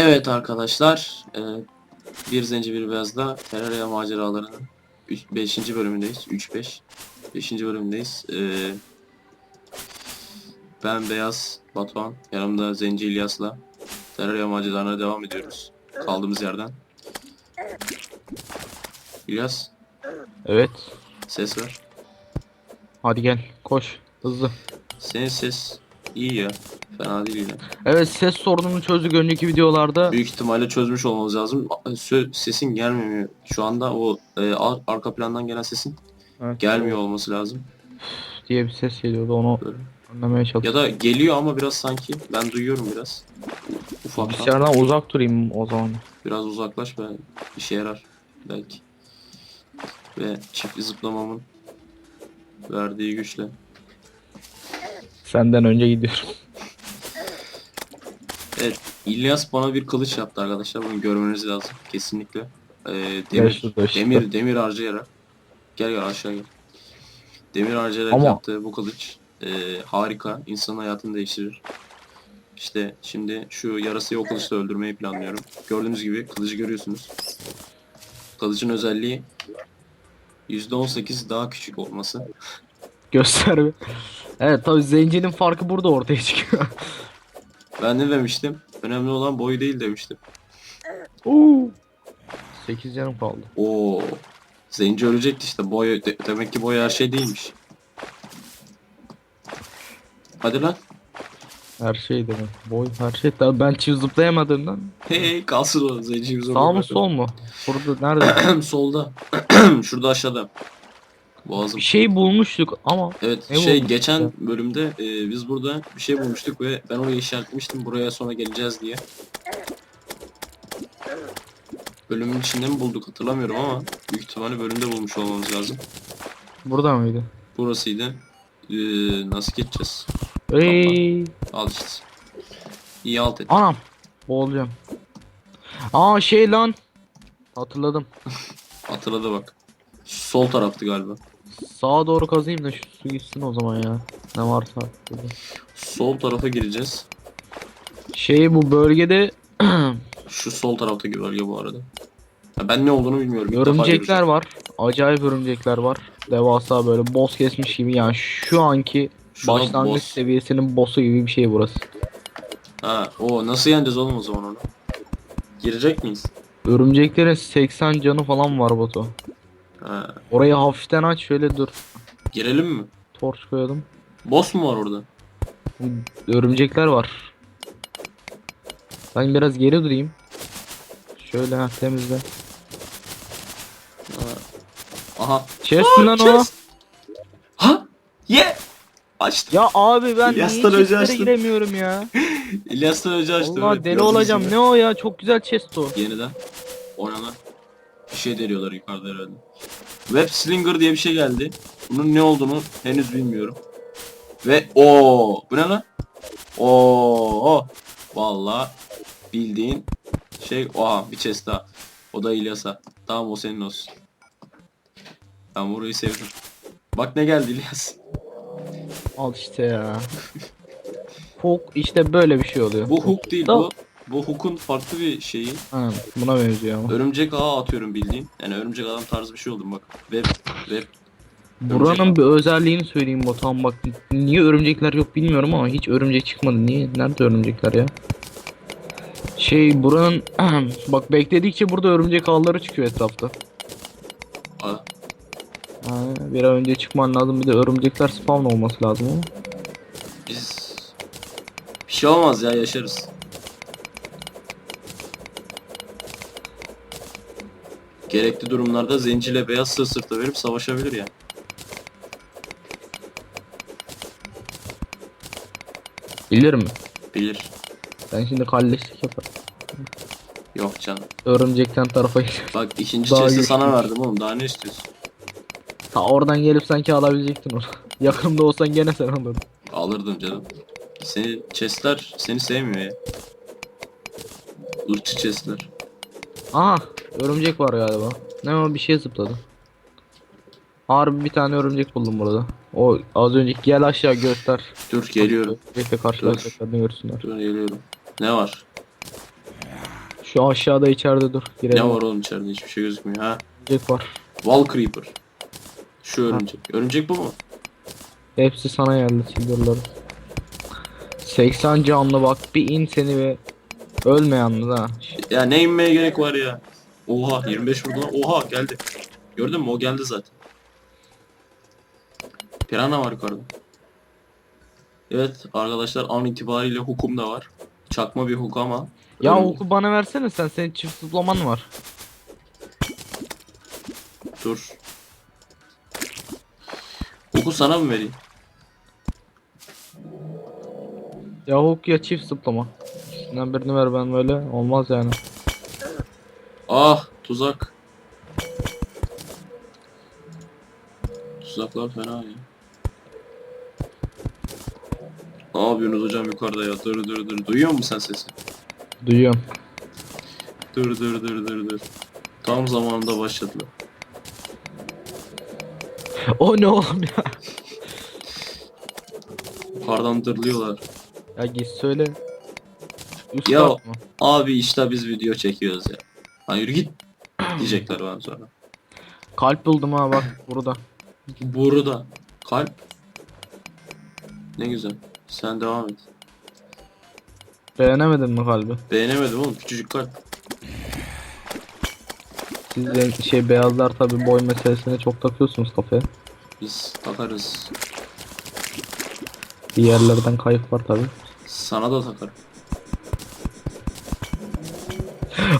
Evet arkadaşlar, e, bir zenci bir beyazda Terraria maceralarının 5. bölümündeyiz. 3-5. 5. bölümündeyiz. E, ben Beyaz Batuhan, yanımda Zenci İlyas'la Terraria maceralarına devam ediyoruz. Kaldığımız yerden. İlyas, Evet. ses ver. Hadi gel. Koş. Hızlı. Senin ses iyi ya. Fena değil yine. Evet ses sorununu çözdük önceki videolarda. Büyük ihtimalle çözmüş olmamız lazım. Sö- Sesin gelmiyor. Şu anda o e, ar- arka plandan gelen sesin Evet. gelmiyor olması lazım. diye bir ses geliyordu onu Böyle. anlamaya Ya da geliyor ama biraz sanki ben duyuyorum biraz. Ufaktan. Bilgisayardan uzak durayım o zaman. Biraz uzaklaş ve işe yarar belki. Ve çift zıplamamın verdiği güçle. Senden önce gidiyorum. Evet, İlyas bana bir kılıç yaptı arkadaşlar. Bunu görmeniz lazım kesinlikle. Ee, demir, işte. demir, demir harcayarak. Gel gel aşağı gel. Demir harcayarak Ama- yaptığı bu kılıç ee, harika. İnsanın hayatını değiştirir. İşte şimdi şu yarasayı o kılıçla öldürmeyi planlıyorum. Gördüğünüz gibi kılıcı görüyorsunuz. Kılıcın özelliği %18 daha küçük olması. Göster bir. Evet tabi zencinin farkı burada ortaya çıkıyor. Ben ne demiştim? Önemli olan boyu değil demiştim. Oo. 8 canım kaldı. Oo. Zenci ölecekti işte. Boy de- demek ki boy her şey değilmiş. Hadi lan. Her şey demek. Boy her şey. Tabii ben çift zıplayamadığımdan. Hey kalsın o zenci bize Sağ mı sol mu? Burada nerede? Solda. Şurada aşağıda. Boğazım. bir şey bulmuştuk ama Evet Ne şey bulmuştuk geçen ya? bölümde e, biz burada bir şey bulmuştuk ve ben oraya işaretlemiştim buraya sonra geleceğiz diye. Bölümün içinde mi bulduk hatırlamıyorum ama büyük ihtimalle bölümde bulmuş olmamız lazım. burada mıydı? Burasıydı. Ee, nasıl geçeceğiz? Ey. Al işte. İyi alt et. Anam. Boğulacağım. Aa şey lan. Hatırladım. Hatırladı bak. Sol taraftı galiba. Sağa doğru kazayım da şu su gitsin o zaman ya. Ne varsa. Sol tarafa gireceğiz. Şey bu bölgede Şu sol taraftaki bölge bu arada. Ya ben ne olduğunu bilmiyorum. İlk defa örümcekler göreceğim. var. Acayip örümcekler var. Devasa böyle boss kesmiş gibi yani şu anki Şurada başlangıç boss. seviyesinin boss'u gibi bir şey burası. Ha, o nasıl yeneceğiz oğlum o zaman onu? Girecek miyiz? Örümceklerin 80 canı falan var Batu. Ha, Orayı hafiften aç şöyle dur. girelim mi? Torç koyalım. Boss mu var orada? Örümcekler var. Ben biraz geri durayım. Şöyle ha temizle. Ha. Aha. Chest mi lan o? chest. Ha? Ye! Açtım. Ya abi ben niye Yastan önce chestlere açtım. giremiyorum ya? İlyas'tan önce açtım. Allah evet, deli olacağım. Ne o ya? Çok güzel chest o. Yeniden. Oynana. Bir şey deniyorlar yukarıda herhalde. Web Slinger diye bir şey geldi. Bunun ne olduğunu henüz bilmiyorum. Ve o bu ne lan? Oo, vallahi bildiğin şey oha bir chest daha. O da İlyas'a. Tamam o senin olsun. Ben burayı sevdim. Bak ne geldi İlyas. Al işte ya. Hook işte böyle bir şey oluyor. Bu hook değil Da- bu. Bu hook'un farklı bir şeyi. Ha, buna benziyor ama. Örümcek ağı atıyorum bildiğin. Yani örümcek adam tarzı bir şey oldu bak. Web web Buranın bir özelliğini söyleyeyim Batuhan bak. Niye örümcekler yok bilmiyorum ama hiç örümcek çıkmadı. Niye? Nerede örümcekler ya? Şey buranın bak bekledikçe burada örümcek ağları çıkıyor etrafta. Aa, Ha, bir an önce çıkman lazım bir de örümcekler spawn olması lazım ama. biz bir şey olmaz ya yaşarız. Gerekli durumlarda zenciyle beyaz sırt sırta verip savaşabilir yani. Bilir mi? Bilir. Ben şimdi kalleşlik yaparım. Yok canım. Örümcekten tarafa. Bak ikinci Daha chest'i sana verdim oğlum daha ne istiyorsun? Ta oradan gelip sanki alabilecektin onu. Yakında olsan gene sen alırdın. Alırdım canım. Seni chestler seni sevmiyor ya. Irkçı chestler. Aha örümcek var galiba. Ne o bir şey zıpladı. Harbi bir tane örümcek buldum burada. O az önceki gel aşağı göster. Dur geliyorum. Örümcekle karşılaşacaklarını görsünler. Dur geliyorum. Ne var? Şu aşağıda içeride dur. Ne Girelim. var oğlum içeride hiçbir şey gözükmüyor ha. Örümcek var. Wall Creeper. Şu örümcek. Örümcek bu mu? Hepsi sana geldi silverları. 80 canlı bak bir in seni ve ölme yalnız ha. Ya ne inmeye gerek var ya? Oha 25 vurdu lan. Oha geldi. Gördün mü o geldi zaten. Piranha var yukarıda. Evet arkadaşlar an itibariyle hukum da var. Çakma bir huk ama. Ya Örüm- oku bana versene sen senin çift zıplaman var. Dur. Huku sana mı vereyim? Ya huk ya çift zıplama. İkisinden birini ver ben böyle olmaz yani. Ah tuzak. Tuzaklar fena ya. Ne yapıyorsunuz hocam yukarıda ya? Dur dur dur. Duyuyor musun sen sesi? Duyuyorum. Dur dur dur dur dur. Tam zamanında başladılar. o ne oğlum ya? Yukarıdan dırlıyorlar. Ya git söyle. Üst Ya- mı? Abi işte biz video çekiyoruz ya. Lan yürü git. Diyecekler bana sonra. Kalp buldum ha bak burada. Burada. Kalp. Ne güzel. Sen devam et. Beğenemedin mi kalbi? Beğenemedim oğlum. Küçücük kalp. Siz de şey beyazlar tabi boy meselesine çok takıyorsunuz kafaya. Biz takarız. Bir yerlerden kayıp var tabi. Sana da takarım.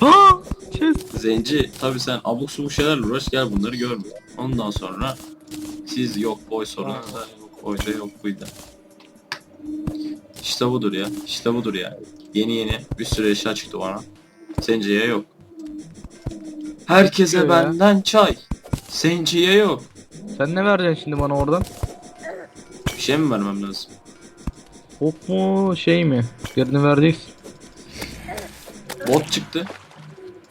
Aa! Chest. Zenci tabi sen abuk subuk şeylerle uğraş gel bunları görme. Ondan sonra siz yok boy sorunu da yok boyda yok buyda. İşte budur ya. İşte budur ya. Yeni yeni bir sürü eşya çıktı bana. Zenciye yok. Herkese Çıkıyor ya. benden çay. Zenciye yok. Sen ne vereceksin şimdi bana oradan? Bir şey mi vermem lazım? Hop mu şey mi? Birini vereceksin. Bot çıktı.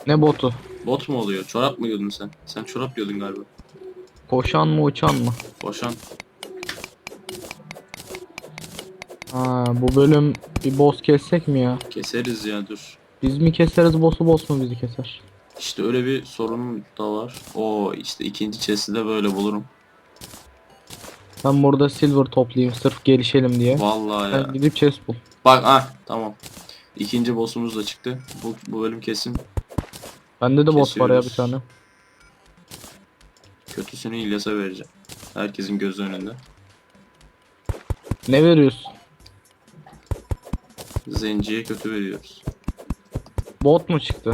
Ne botu? Bot mu oluyor? Çorap mı diyordun sen? Sen çorap diyordun galiba. Koşan mı uçan mı? Boşan. Ha bu bölüm bir boss kessek mi ya? Keseriz ya dur. Biz mi keseriz boss'u boss mu bizi keser? İşte öyle bir sorunum da var. O işte ikinci chest'i de böyle bulurum. Ben burada silver toplayayım sırf gelişelim diye. Vallahi Sen ya. gidip chest bul. Bak ah tamam. İkinci boss'umuz da çıktı. Bu, bu bölüm kesin Bende de boss var ya bir Kesiyoruz. tane. kötüsünü İlyas'a vereceğim. Herkesin gözü önünde. Ne veriyorsun? Zenciye kötü veriyoruz. Bot mu çıktı?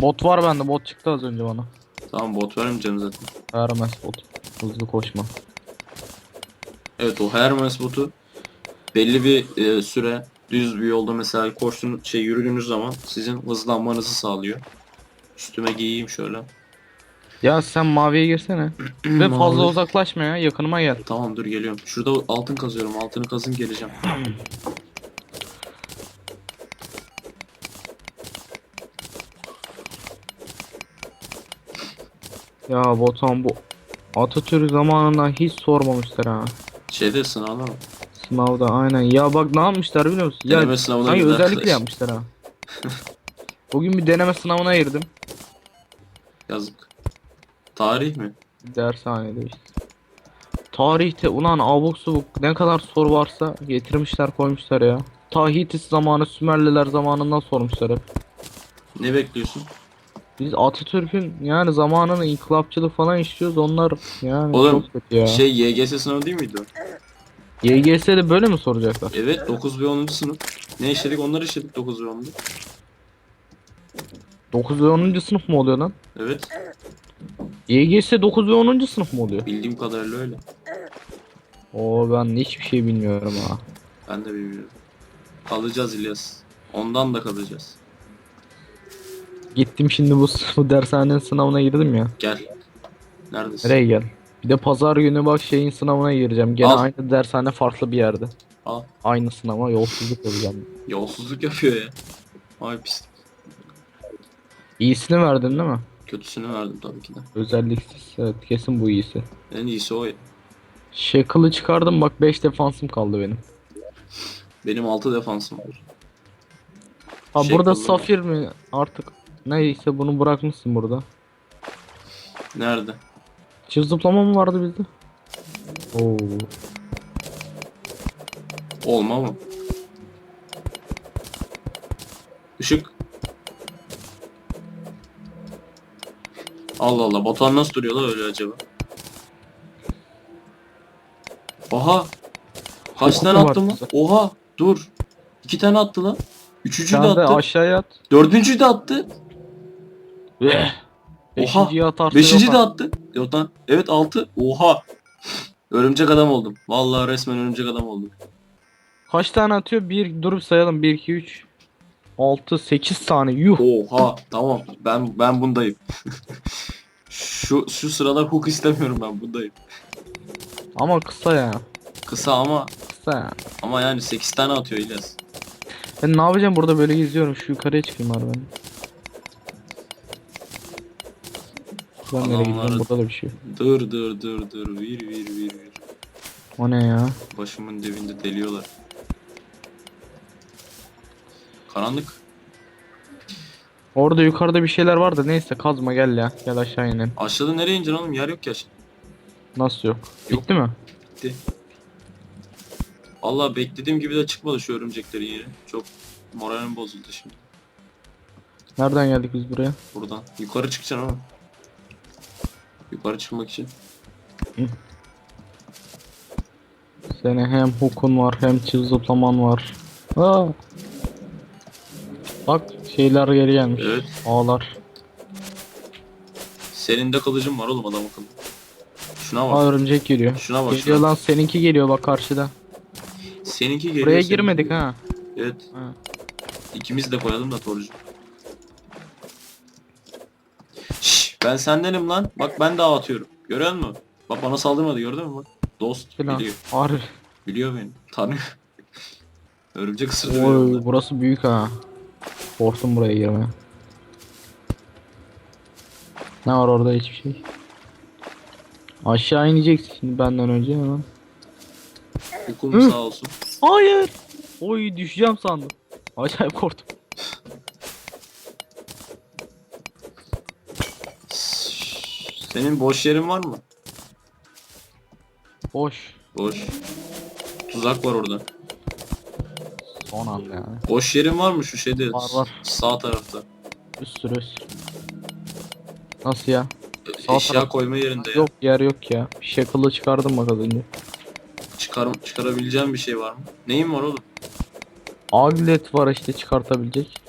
Bot var bende bot çıktı az önce bana. Tamam bot vermeyeceğim zaten. Hermes bot. Hızlı koşma. Evet o Hermes botu belli bir e, süre düz bir yolda mesela koştuğunuz şey yürüdüğünüz zaman sizin hızlanmanızı sağlıyor. Üstüme giyeyim şöyle. Ya sen maviye girsene. Ve fazla Mavi. uzaklaşma ya yakınıma gel. Tamam dur geliyorum. Şurada altın kazıyorum. Altını kazın geleceğim. Ya Botan bu Atatürk zamanında hiç sormamışlar ha. Şeyde sınavda mı? Sınavda aynen. Ya bak ne yapmışlar biliyor musun? Ya Deneme sınavına sanki girdi özellikle arkadaş. yapmışlar ha. Bugün bir deneme sınavına girdim. Yazık. Tarih mi? Dershanede işte. Tarihte ulan abuk subuk ne kadar soru varsa getirmişler koymuşlar ya. Tahitis zamanı Sümerliler zamanından sormuşlar hep. Ne bekliyorsun? Biz Atatürk'ün yani zamanını inkılapçılık falan işliyoruz onlar yani Oğlum, çok kötü ya. Şey YGS sınavı değil miydi o? YGS'de böyle mi soracaklar? Evet 9 ve 10. sınıf. Ne işledik? Onları işledik 9 ve 10'da. 9 ve 10. sınıf mı oluyor lan? Evet. YGS 9 ve 10. sınıf mı oluyor? Bildiğim kadarıyla öyle. Oo ben hiçbir şey bilmiyorum ha. Ben de bilmiyorum. Kalacağız İlyas. Ondan da kalacağız. Gittim şimdi bu, bu dershanenin sınavına girdim ya. Gel. Neredesin? Nereye gel? Bir de pazar günü bak şeyin sınavına gireceğim. Gene Al. aynı dershane farklı bir yerde. Al. Aynı sınava yolsuzluk olacağım. Yolsuzluk yapıyor ya. Ay pislik. İyisini verdin değil mi? Kötüsünü verdim tabii ki de. Özelliksiz. Evet kesin bu iyisi. En iyisi o. Shackle'ı çıkardım bak 5 defansım kaldı benim. Benim 6 defansım var. Ha burada safir mi artık neyse bunu bırakmışsın burada. Nerede? Çift zıplama mı vardı bizde? Oo. Olma mı? Işık. Allah Allah Batuhan nasıl duruyor la öyle acaba? Oha. Kaç tane lan? bize. Oha dur. İki tane attı lan. Üçüncüyü Sen de de attı. aşağıya at. Dördüncüyü de attı. Beşinciyi atarsa Beşinci de attı. Yok lan. Evet altı. Oha. Örümcek adam oldum. Vallahi resmen örümcek adam oldum. Kaç tane atıyor? Bir durup sayalım. 1 2 3 6 8 tane. Yuh. Oha tamam ben ben bundayım. şu şu sıralar hook istemiyorum ben bundayım. Ama kısa ya. Kısa ama Kısa ya. ama yani 8 tane atıyor İlyas. Ben ne yapacağım burada böyle geziyorum. Şu yukarıya çıkayım abi ben. Ben nereye Adamlar- gidiyorum? Burada da bir şey yok. Dır dır dır dır vir vir vir vir. O ne ya? Başımın dibinde deliyorlar. Karanlık. Orada yukarıda bir şeyler vardı. Neyse kazma gel ya. Gel aşağı inelim. Aşağıda nereye ineceksin oğlum? Yer yok ki aşağıda. Nasıl yok? Yok. Bitti mi? Gitti. Allah beklediğim gibi de çıkmadı şu örümceklerin yeri. Çok moralim bozuldu şimdi. Nereden geldik biz buraya? Buradan. Yukarı çıkacaksın ama. Yukarı çıkmak için. Seni hem hukun var hem çift zıplaman var. Aa. Bak şeyler geri gelmiş. Evet. Ağlar. Senin de kılıcın var oğlum adam akıllı. Şuna Aa bak. örümcek geliyor. Şuna bak. Geliyor Şuna. lan seninki geliyor bak karşıda. Seninki geliyor. Buraya seninki girmedik geliyor. ha. Evet. Ha. İkimiz de koyalım da torcu. Şşş ben sendenim lan. Bak ben daha atıyorum. Görüyor musun? Bak bana saldırmadı gördün mü bak. Dost Filan. biliyor. Harbi. Biliyor beni. Tanıyor. Örümcek ısırdı Oy burası büyük ha. Korktum buraya girmeye. Ne var orada hiçbir şey. Aşağı ineceksin şimdi benden önce hemen. Okulum sağ olsun. Hayır. Oy düşeceğim sandım. Acayip korktum. Senin boş yerin var mı? Boş. Boş. Tuzak var orada. Son an yani. Boş yerin var mı şu şeyde? Var, var. Sağ tarafta. Üstür üst. Nasıl ya? Sağ Eşya taraf- koyma yerinde ya. Yok yer yok ya. Bir şakalı çıkardım bak az önce. Çıkar, çıkarabileceğim bir şey var mı? Neyin var oğlum? Aglet var işte çıkartabilecek.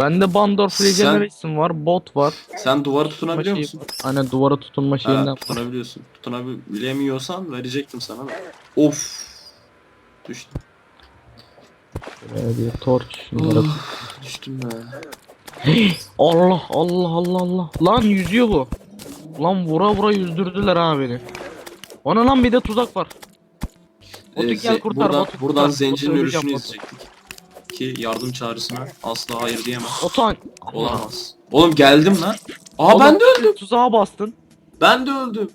Bende Bandorf Sen- Regeneration var, bot var. Sen Tutunma tutunabiliyor şeyi musun? var. Hani duvara tutunma şeyinden Ha, var. tutunabiliyorsun. Tutunabilemiyorsan verecektim sana da. Of. Düştüm. Böyle bir torç. şunlara- Of, düştüm be. Allah Allah Allah Allah. Lan yüzüyor bu. Lan vura vura yüzdürdüler ha beni. Ona lan bir de tuzak var. Batu Ee, gel kurtar buradan, Batu. buradan kurtar. zencinin ölüşünü izleyecektik. Ki yardım çağrısına asla hayır diyemez. Otan. Olamaz. Oğlum geldim lan. Aa Oğlum, ben de öldüm. Tuzağa bastın. Ben de öldüm.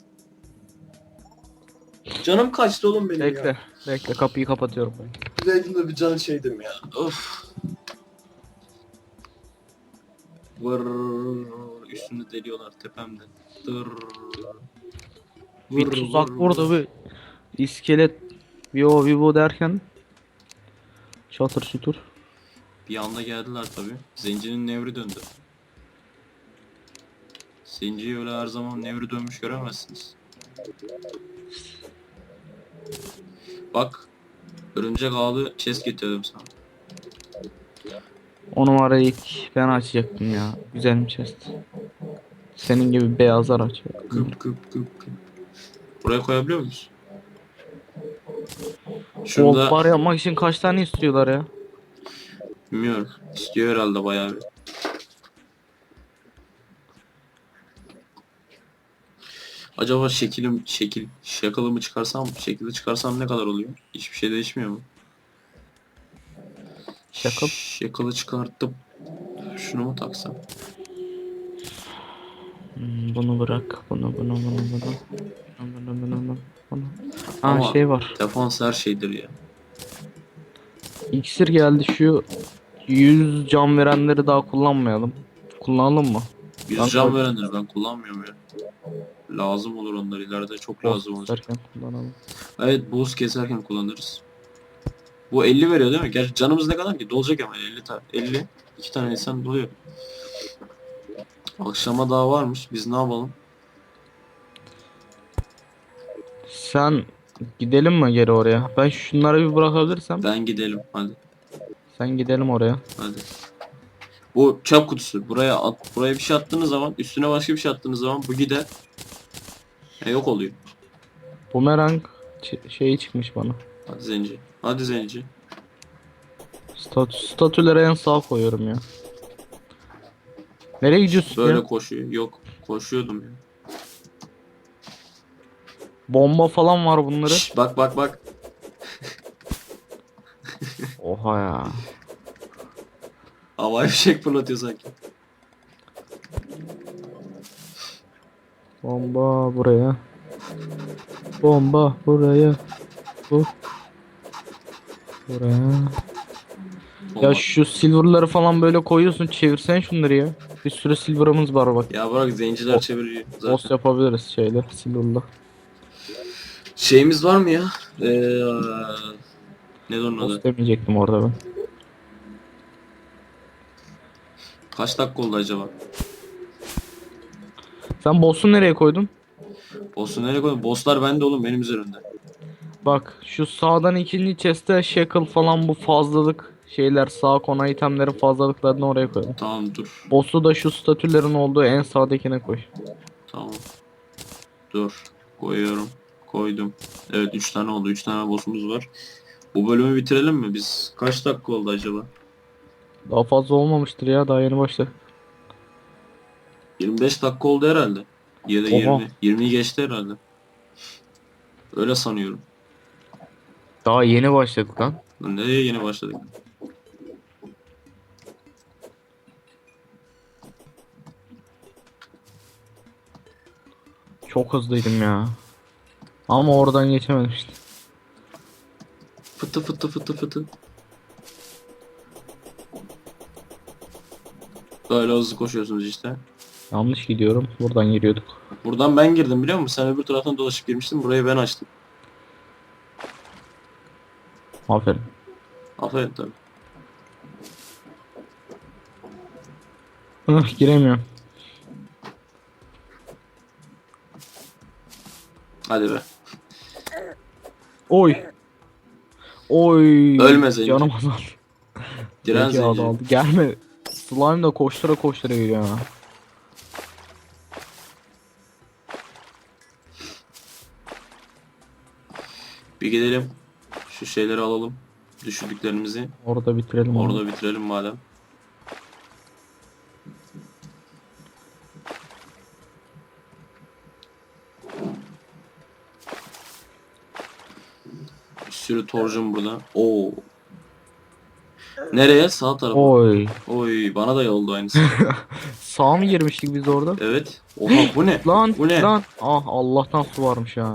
Canım kaçtı oğlum benim Bekle. ya. Bekle kapıyı kapatıyorum ben. Bileğimde bir can şeydim ya. Of. Vır üstünde deliyorlar tepemde. Dır. Bir tuzak vır. bir iskelet vivo vivo derken çatır çutur. Bir anda geldiler tabi. Zencinin nevri döndü. Zenciyi öyle her zaman nevri dönmüş göremezsiniz. Bak. Örümcek ağlı chest getirdim sana. O numarayı ilk ben açacaktım ya. Güzel bir chest. Senin gibi beyazlar açıyor. Kıp kıp kıp kıp. Buraya koyabiliyor muyuz? Şurada Gold bar yapmak için kaç tane istiyorlar ya? bilmiyorum. İstiyor herhalde bayağı bir. Acaba şekilim şekil şakalımı çıkarsam şekilde çıkarsam ne kadar oluyor? Hiçbir şey değişmiyor mu? Şakal? Şakalı çıkartıp şunu mu taksam? Hmm, bunu bırak. Bunu bunu bunu bunu. Bunu bunu bunu bunu. bunu. Ha Ama- şey var. Defans her şeydir ya. İksir geldi şu 100 can verenleri daha kullanmayalım. Kullanalım mı? Can koy- verenleri ben kullanmıyorum ya. Lazım olur onlar ileride çok lazım olacak. Derken kullanalım. Evet buz keserken kullanırız. Bu 50 veriyor değil mi? Gerçi canımız ne kadar ki? Dolacak ama 50 tane. 50. 2 tane insan doluyor. Akşama daha varmış. Biz ne yapalım? Sen gidelim mi geri oraya? Ben şunları bir bırakabilirsem Ben gidelim. Hadi. sen gidelim oraya. Hadi. Bu çöp kutusu. Buraya at, buraya bir şey attığınız zaman, üstüne başka bir şey attığınız zaman bu gider. E, yok oluyor. Bumerang şeyi çıkmış bana. Hadi zenci. Hadi zenci. Statü, statüleri en sağa koyuyorum ya. Nereye gidiyorsun Böyle ya? koşuyor. Yok. Koşuyordum ya. Bomba falan var bunları. Şş, bak bak bak. Oha ya. Havai fişek fırlatıyor sanki. Bomba buraya. Bomba buraya. Bu. Buraya. Ya Olmaz. şu silverları falan böyle koyuyorsun çevirsen şunları ya. Bir sürü silver'ımız var bak. Ya bırak zenciler O- çeviriyor Boss zaten. yapabiliriz şeyler silver'la. Şeyimiz var mı ya? Ee, ne onun adı? Boss demeyecektim orada ben. Kaç dakika oldu acaba? Sen boss'u nereye koydun? Boss'u nereye koydun? Boss'lar bende oğlum benim üzerimde. Bak şu sağdan ikinci chest'e shackle falan bu fazlalık şeyler sağ kona itemlerin fazlalıklarını oraya koydum. Tamam dur. Boss'u da şu statülerin olduğu en sağdakine koy. Tamam. Dur. Koyuyorum. Koydum. Evet 3 tane oldu. 3 tane boss'umuz var. Bu bölümü bitirelim mi? Biz kaç dakika oldu acaba? Daha fazla olmamıştır ya daha yeni başladık. 25 dakika oldu herhalde. Ya da Oha. 20. 20'yi geçti herhalde. Öyle sanıyorum. Daha yeni başladık lan. Lan Nereye yeni başladık? Çok hızlıydım ya. Ama oradan geçemedim işte. Fıtı fıtı fıtı fıtı. Böyle hızlı koşuyorsunuz işte. Yanlış gidiyorum. Buradan giriyorduk. Buradan ben girdim biliyor musun? Sen öbür taraftan dolaşıp girmiştin. Burayı ben açtım. Aferin. Aferin tabii. Hıh giremiyorum. Hadi be. Oy. Oy. Ölme Zenci. Canım azaldı. Diren zenci. azaldı. Gelme. Slime da koştura koştura geliyor ha. Bir gidelim. Şu şeyleri alalım. Düşürdüklerimizi. Orada bitirelim onu. Orada bitirelim madem. Bir sürü torcum burada. Oo. Nereye? Sağ tarafa. Oy. Oy bana da yoldu aynısı. Sağ mı girmiştik biz orada? evet. Oha bu ne? Lan Bu ne? lan. Ah Allah'tan su varmış ya.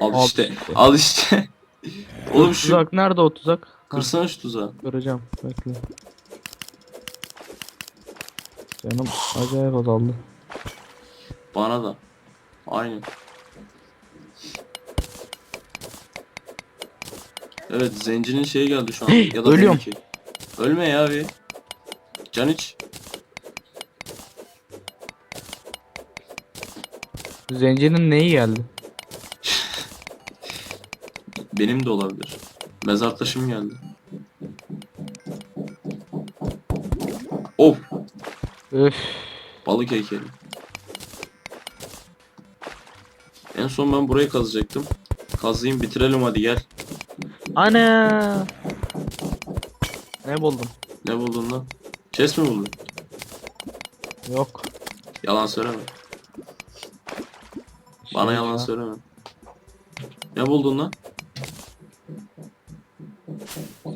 Al işte. Al işte. Oğlum şu Tuzak nerede o tuzak? Ha, kırsana şu tuzağı. göreceğim. Bekle. Canım acayip azaldı. Bana da. Aynen. Evet zencinin şeyi geldi şu an. ya da Ölüyorum. benimki. Ölme ya bir. Can iç. Zencinin neyi geldi? Benim de olabilir. Mezar taşım geldi. Of. Öf. Balık heykeli. En son ben burayı kazacaktım. Kazayım bitirelim hadi gel. Ana. Ne buldum? Ne buldun lan? Chest mi buldun? Yok. Yalan söyleme. Bana Şey yalan ya. söyleme. Ne buldun lan?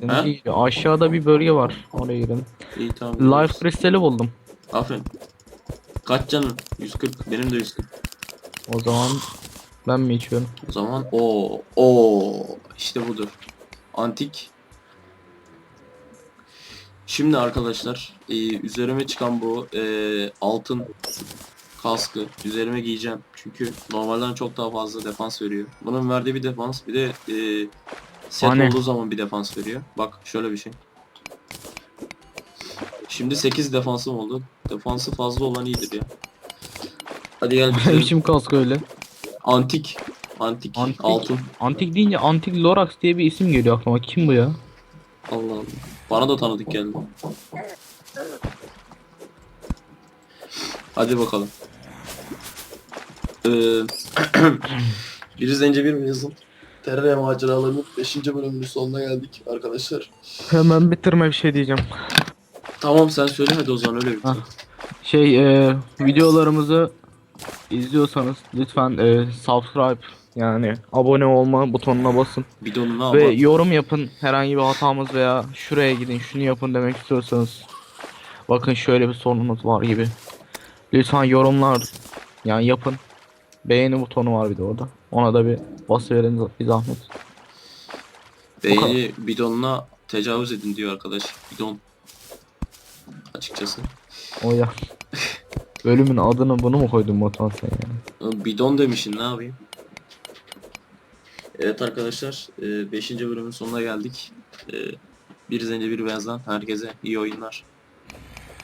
Geliyor. Aşağıda bir bölge var. Oraya gidelim. İyi tamam. Life kristali buldum. Aferin. Kaç canın? 140. Benim de 140. O zaman ben mi içiyorum? O zaman o o işte budur. Antik. Şimdi arkadaşlar e, üzerime çıkan bu e, altın kaskı üzerime giyeceğim. Çünkü normalden çok daha fazla defans veriyor. Bunun verdiği bir defans bir de e, set Hani? olduğu zaman bir defans veriyor. Bak şöyle bir şey. Şimdi 8 defansım oldu. Defansı fazla olan iyidir ya. Hadi gel bitirelim. biçim kask öyle? Antik. Antik. Antik. Altın. Antik deyince Antik Lorax diye bir isim geliyor aklıma. Kim bu ya? Allah Allah. Bana da tanıdık geldi. Hadi bakalım. Ee, bir zencefil mi yazın? Terör maceralarının 5. bölümünün sonuna geldik arkadaşlar. Hemen bitirme bir şey diyeceğim. Tamam sen söyle hadi o zaman öyle bitir. Şey e, videolarımızı izliyorsanız lütfen e, subscribe yani abone olma butonuna basın. Bidonunu al. Ve bak. yorum yapın herhangi bir hatamız veya şuraya gidin şunu yapın demek istiyorsanız. Bakın şöyle bir sorunumuz var gibi. Lütfen yorumlar yani yapın. Beğeni butonu var bir de orada. Ona da bir basıverin bir zahmet. Beyni bidonuna tecavüz edin diyor arkadaş. Bidon. Açıkçası. O ya. Bölümün adını bunu mu koydun Batuhan sen yani? Bidon demişsin ne yapayım? Evet arkadaşlar 5. bölümün sonuna geldik. E, Bir zence bir beyazdan herkese iyi oyunlar.